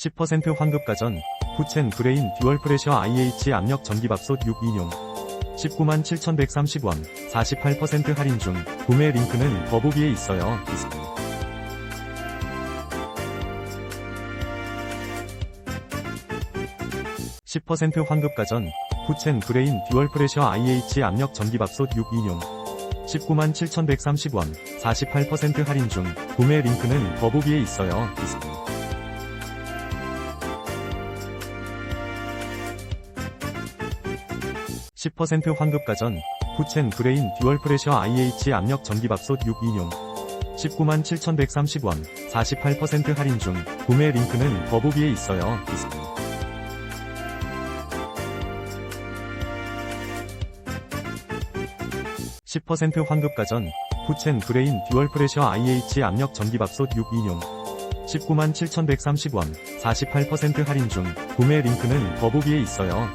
10% 환급 가전, 후첸 브레인 듀얼 프레셔 IH 압력 전기밥솥 6 인용 19만 7,130원 48% 할인 중 구매 링크는 더보기에 있어요. 10% 환급 가전, 후첸 브레인 듀얼 프레셔 IH 압력 전기밥솥 6 인용 19만 7,130원 48% 할인 중 구매 링크는 더보기에 있어요. 10% 환급 가전, 후첸 브레인 듀얼 프레셔 IH 압력 전기밥솥 6 인용 19만 7,130원 48% 할인 중 구매 링크는 더보기에 있어요. 10% 환급 가전, 후첸 브레인 듀얼 프레셔 IH 압력 전기밥솥 6 인용 19만 7,130원 48% 할인 중 구매 링크는 더보기에 있어요.